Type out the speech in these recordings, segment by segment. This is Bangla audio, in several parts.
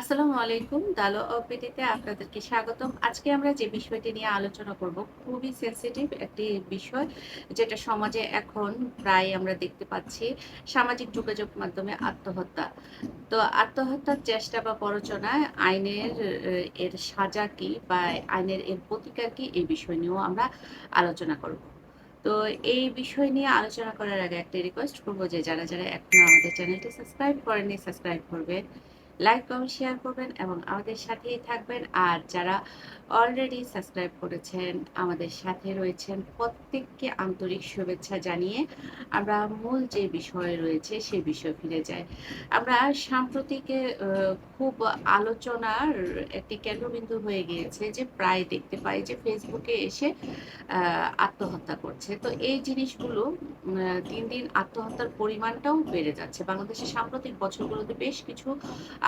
আসসালামু আলাইকুম, দালো অপেটিতে আপনাদেরকে স্বাগতম। আজকে আমরা যে বিষয়টি নিয়ে আলোচনা করব, খুবই সেন্সিটিভ একটি বিষয় যেটা সমাজে এখন প্রায় আমরা দেখতে পাচ্ছি, সামাজিক যোগাযোগ মাধ্যমে আত্মহত্যা। তো আত্মহত্যার চেষ্টা বা প্ররোচনায় আইনের এর সাজা কি বা আইনের এর প্রতিকার কি, এই বিষয় নিয়েও আমরা আলোচনা করব। তো এই বিষয় নিয়ে আলোচনা করার আগে একটা রিকোয়েস্ট করব যে যারা যারা এখনও আমাদের চ্যানেলটি সাবস্ক্রাইব করেননি সাবস্ক্রাইব করবেন। লাইক কমেন্ট শেয়ার করবেন এবং আমাদের সাথেই থাকবেন। আর যারা অলরেডি সাবস্ক্রাইব করেছেন, আমাদের সাথে রয়েছেন, প্রত্যেককে আন্তরিক শুভেচ্ছা জানিয়ে আমরা মূল যে বিষয় রয়েছে সেই বিষয় ফিরে যাই। আমরা সাম্প্রতিকে খুব আলোচনার একটি কেন্দ্রবিন্দু হয়ে গিয়েছে যে প্রায় দেখতে পাই যে ফেসবুকে এসে আত্মহত্যা করছে। তো এই জিনিসগুলো দিন দিন আত্মহত্যার পরিমাণটাও বেড়ে যাচ্ছে। বাংলাদেশের সাম্প্রতিক বছরগুলোতে বেশ কিছু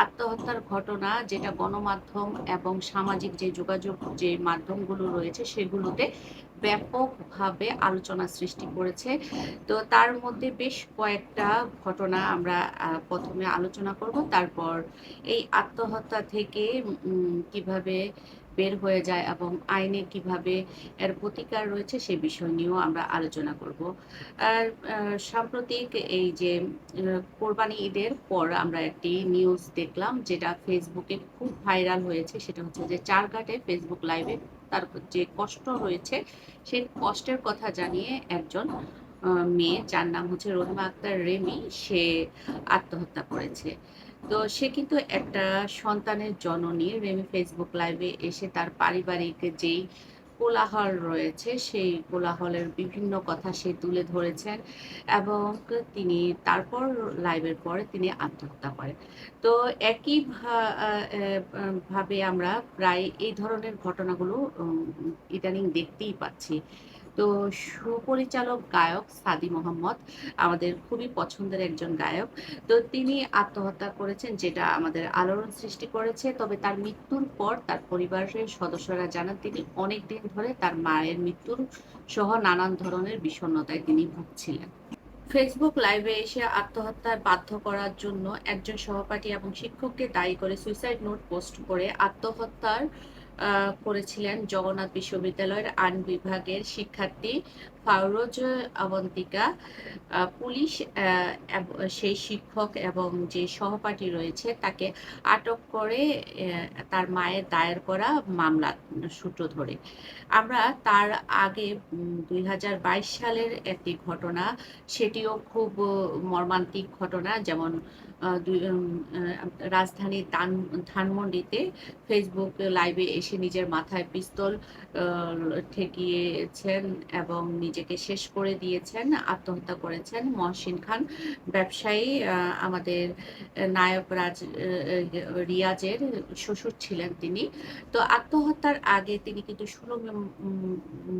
আত্মহত্যার ঘটনা যেটা গণমাধ্যম এবং সামাজিক যে যোগাযোগ যে মাধ্যমগুলো রয়েছে সেগুলোতে ব্যাপকভাবে আলোচনা সৃষ্টি করেছে। তো তার মধ্যে বেশ কয়েকটা ঘটনা আমরা প্রথমে আলোচনা করব। তারপর এই আত্মহত্যা থেকে কীভাবে বের হয়ে যায় এবং আইনে কীভাবে এর প্রতিকার রয়েছে সে বিষয় নিয়েও আমরা আলোচনা করব। আর সাম্প্রতিক এই যে কোরবানি ঈদের পর আমরা একটি নিউজ দেখলাম যেটা ফেসবুকে খুব ভাইরাল হয়েছে। সেটা হচ্ছে যে, চারঘাটে ফেসবুক লাইভে তার যে কষ্ট রয়েছে, সেই কষ্টের কথা জানিয়ে একজন মেয়ে যার নাম হচ্ছে রহিমা আক্তার রেমি, সে আত্মহত্যা করেছে। তো সে কিন্তু একটা সন্তানের জননী, রেমি ফেসবুক লাইভে এসে তার পারিবারিক যেই কোলাহল রয়েছে, সেই কোলাহলের বিভিন্ন কথা সে তুলে ধরেছেন এবং তিনি তারপর লাইভের পরে তিনি আত্মহত্যা করেন। তো একই ভাবে আমরা প্রায় এই ধরনের ঘটনাগুলো ইদানিং দেখতেই পাচ্ছি। তো সুপরিচালক গায়ক সাদি মোহাম্মদ, আমাদের খুবই পছন্দের একজন গায়ক। তো তিনি আত্মহত্যা করেছেন, যেটা আমাদের আলোড়ন সৃষ্টি করেছে। তবে তার মৃত্যুর পর তার পরিবারের সদস্যরা জানান, তিনি অনেক দিন ধরে তার মায়ের মৃত্যুর সহ নানান ধরনের বিষণ্ণতায় তিনি ভুগছিলেন। ফেসবুক লাইভে এসে আত্মহত্যার বাধ্য করার জন্য একজন সহপাঠী এবং শিক্ষককে দায়ী করে সুইসাইড নোট পোস্ট করে আত্মহত্যার করেছিলেন জগন্নাথ বিশ্ববিদ্যালয়ের আইন বিভাগের শিক্ষার্থী ফাউরোজ অবন্তিকা পুলিশ সেই শিক্ষক এবং যে সহপাঠী রয়েছে তাকে আটক করে তার মায়ের দায়ের করা মামলা সূত্র ধরে। আমরা তার আগে দুই হাজার বাইশ সালের একটি ঘটনা, সেটিও খুব মর্মান্তিক ঘটনা, যেমন রাজধানীর ধানমন্ডিতে ফেসবুক লাইভে এসে নিজের মাথায় পিস্তল ঠেকিয়েছেন এবং নিজেকে শেষ করে দিয়েছেন, আত্মহত্যা করেছেন মহসিন খান, ব্যবসায়ী আমাদের নায়ক রাজ রিয়াজের শ্বশুর ছিলেন তিনি। তো আত্মহত্যার আগে তিনি কিন্তু ষোলো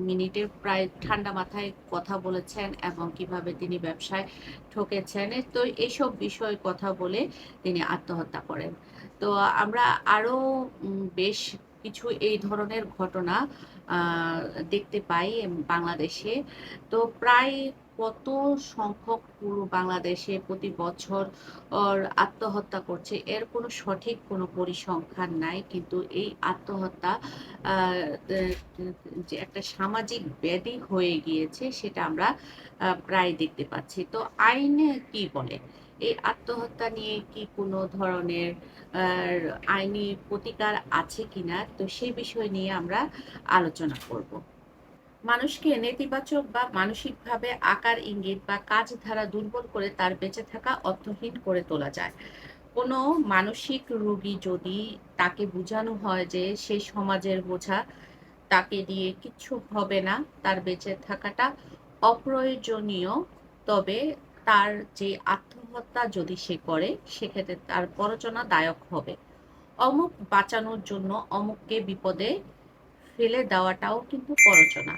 মিনিটের প্রায় ঠান্ডা মাথায় কথা বলেছেন এবং কীভাবে তিনি ব্যবসায় ঠকেছেন। তো এইসব বিষয়ে কথা বলে তিনি আত্মহত্যা করেন। তো আমরা আরও বেশ কিছু এই ধরনের ঘটনা দেখতে পাই বাংলাদেশে। তো প্রায় কত সংখ্যক পুরো বাংলাদেশে প্রতি বছর আত্মহত্যা করছে, এর কোনো সঠিক কোনো পরিসংখ্যান নাই, কিন্তু এই আত্মহত্যা যে একটা সামাজিক ব্যাধি হয়ে গিয়েছে, সেটা আমরা প্রায় দেখতে পাচ্ছি। তো আইন কি বলে? এই আত্মহত্যা নিয়ে কি কোনো ধরনের আইনি প্রতিকার আছে কিনা? তো সেই বিষয় নিয়ে আমরা আলোচনা করব। মানুষকে নেতিবাচক বা মানসিকভাবে আকার ইঙ্গিত বা কাজ ধারা দুর্বল করে তার বেঁচে থাকা অর্থহীন করে তোলা যায়। কোনো মানসিক রোগী যদি তাকে বোঝানো হয় যে সে সমাজের বোঝা, তাকে দিয়ে কিচ্ছু হবে না, তার বেঁচে থাকাটা অপ্রয়োজনীয়, তবে তার যে আত্মহত্যা যদি সে করে, সেক্ষেত্রে তার প্ররোচনা দায়ক হবে। অমুক বাঁচানোর জন্য অমুককে বিপদে ফেলে দেওয়াটাও কিন্তু প্ররোচনা।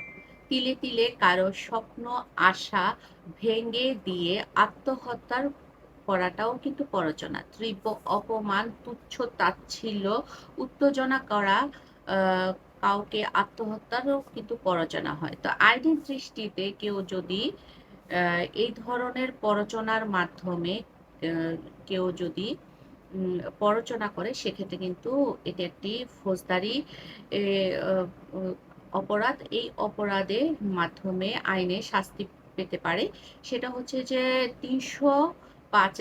তিলে তিলে কারও স্বপ্ন, আশা ভেঙে দিয়ে আত্মহত্যার করাটাও কিন্তু প্ররোচনা। তীব্র অপমান, তুচ্ছ তাচ্ছিল্য, উত্তেজনা করা কাউকে আত্মহত্যারও কিন্তু প্ররোচনা হয়। তো আইনের দৃষ্টিতে কেউ যদি এই ধরনের প্ররোচনার মাধ্যমে কেউ যদি পরচনা করে, সেক্ষেত্রে কিন্তু এটি একটি ফৌজদারি অপরাধ। এই অপরাধের মাধ্যমে আইনে শাস্তি পেতে পারে। সেটা হচ্ছে যে ৩০৫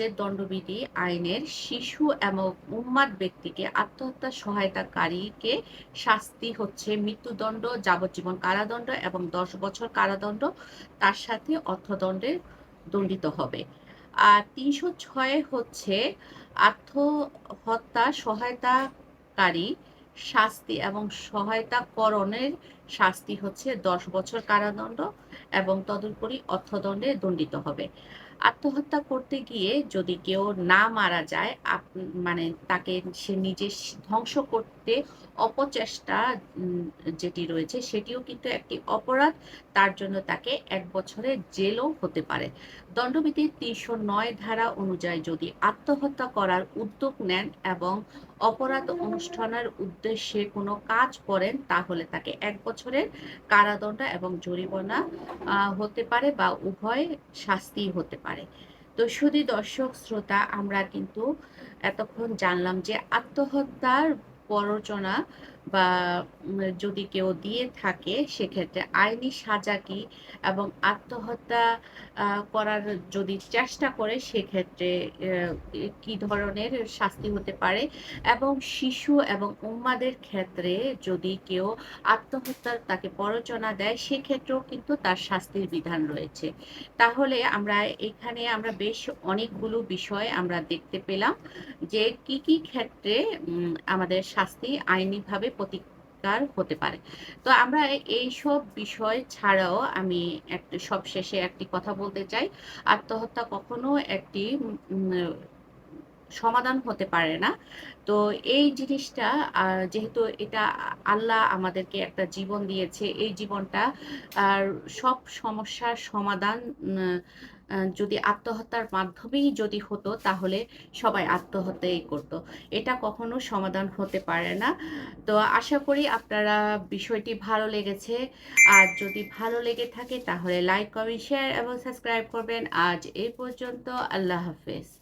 এর দণ্ডবিধি আইনের শিশু এবং উন্মাদ ব্যক্তিকে আত্মহত্যা সহায়তাকারীকে শাস্তি হচ্ছে মৃত্যুদণ্ড, যাবজ্জীবন কারাদণ্ড এবং ১০ বছর কারাদণ্ড। তার সাথে অর্থদণ্ডে দণ্ডিত হবে। আর ৩০৬ এ হচ্ছে আত্মহত্যা সহায়তাকারী শাস্তি এবং সহায়তাকরণের শাস্তি হচ্ছে ১০ বছর কারাদণ্ড এবং তদুপরি অর্থদণ্ডে দণ্ডিত হবে। আত্মহত্যা করতে গিয়ে যদি কেউ না মারা যায় মানে তাকে সে নিজে ধ্বংস করতে অপচেষ্টা যেটি রয়েছে, সেটিও কিন্তু একটি অপরাধ। তার জন্য তাকে ১ বছরের জেলও হতে পারে। দণ্ডবিধির ৩০৯ ধারা অনুযায়ী যদি আত্মহত্যা করার উদ্যোগ নেন এবং অপরাধ অনুষ্ঠানের উদ্দেশ্যে কোনো কাজ করেন, তাহলে তাকে এক বছরের কারাদণ্ড এবং জরিমানা হতে পারে বা উভয় শাস্তি হতে পারে। তো শুধু দর্শক শ্রোতা, আমরা কিন্তু এতক্ষণ জানলাম যে আত্মহত্যার প্ররোচনা বা যদি কেউ দিয়ে থাকে সেক্ষেত্রে আইনি সাজা কি এবং আত্মহত্যা করার যদি চেষ্টা করে সেক্ষেত্রে কি ধরনের শাস্তি হতে পারে এবং শিশু এবং উন্মাদের ক্ষেত্রে যদি কেউ আত্মহত্যার তাকে প্ররোচনা দেয় সেক্ষেত্রেও কিন্তু তার শাস্তির বিধান রয়েছে। তাহলে আমরা এখানে আমরা বেশ অনেকগুলো বিষয় আমরা দেখতে পেলাম যে কি, কি ক্ষেত্রে আমাদের শাস্তি আইনিভাবে প্রতিকার হতে পারে। তো আমরা এইসব বিষয় ছাড়াও আমি এক সবশেষে একটি কথা বলতে চাই। আত্মহত্যা কখনো একটি সমাধান হতে পারে না। তো এই জিনিসটা যেহেতু এটা আল্লাহ আমাদেরকে একটা জীবন দিয়েছে। এই জীবনটা আর সব সমস্যার সমাধান যদি আত্মহত্যার মাধ্যমেই যদি হতো তাহলে সবাই আত্মহত্যাই করত। এটা কখনো সমাধান হতে পারে না। তো আশা করি আপনারা বিষয়টি ভালো লেগেছে। আর যদি ভালো লেগে থাকে তাহলে লাইক, কমেন্ট, শেয়ার এবং সাবস্ক্রাইব করবেন। আজ এই পর্যন্ত। আল্লাহ হাফেজ।